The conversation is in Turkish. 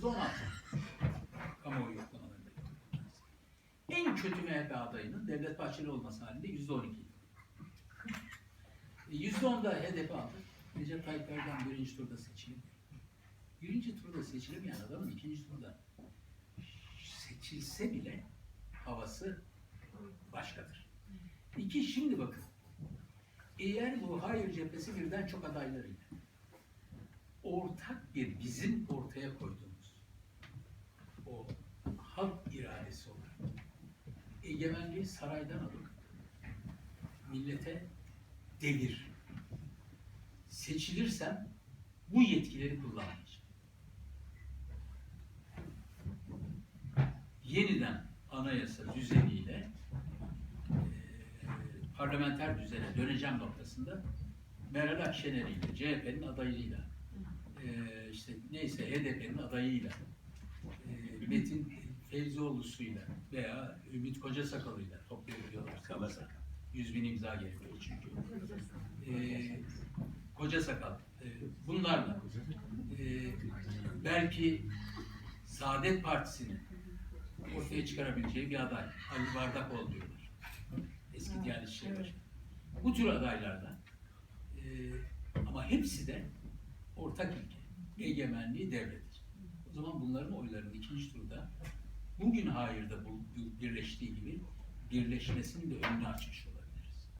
yüzde on altı. Kamuoyu yoklamalarında. En kötü MHP adayının Devlet Bahçeli olması halinde yüzde on iki. Yüzde on da HDP aldı. Recep Tayyip Erdoğan birinci turda seçildi. Birinci turda seçilemeyen adamın ikinci turda seçilse bile havası başkadır. İki, şimdi bakın. Eğer bu hayır cephesi birden çok adaylarıyla ortak bir bizim ortaya koyduğumuz o iradesi olarak egemenliği saraydan alıp millete devir. Seçilirsem bu yetkileri kullanmayacağım. Yeniden anayasa düzeniyle eee, parlamenter düzene döneceğim noktasında Meral Akşener ile CHP'nin adayıyla eee, işte neyse HDP'nin adayıyla eee, Metin Feyzioğlu'suyla veya Ümit Kocasakal'ıyla toplayabiliyorlar. Kalırsa. 100 bin imza gerekiyor çünkü. Eee Koca Sakal. eee, bunlarla eee, belki Saadet Partisi'nin ortaya çıkarabileceği bir aday. Ali Bardakoğlu diyorlar. Eski Diyanet İşleri Başkanı. Bu tür adaylardan eee, ama hepsi de ortak ilke. Egemenliği devlet. O zaman bunların oylarının ikinci turda bugün hayırda birleştiği gibi birleşmesinin de önünü açmış olur.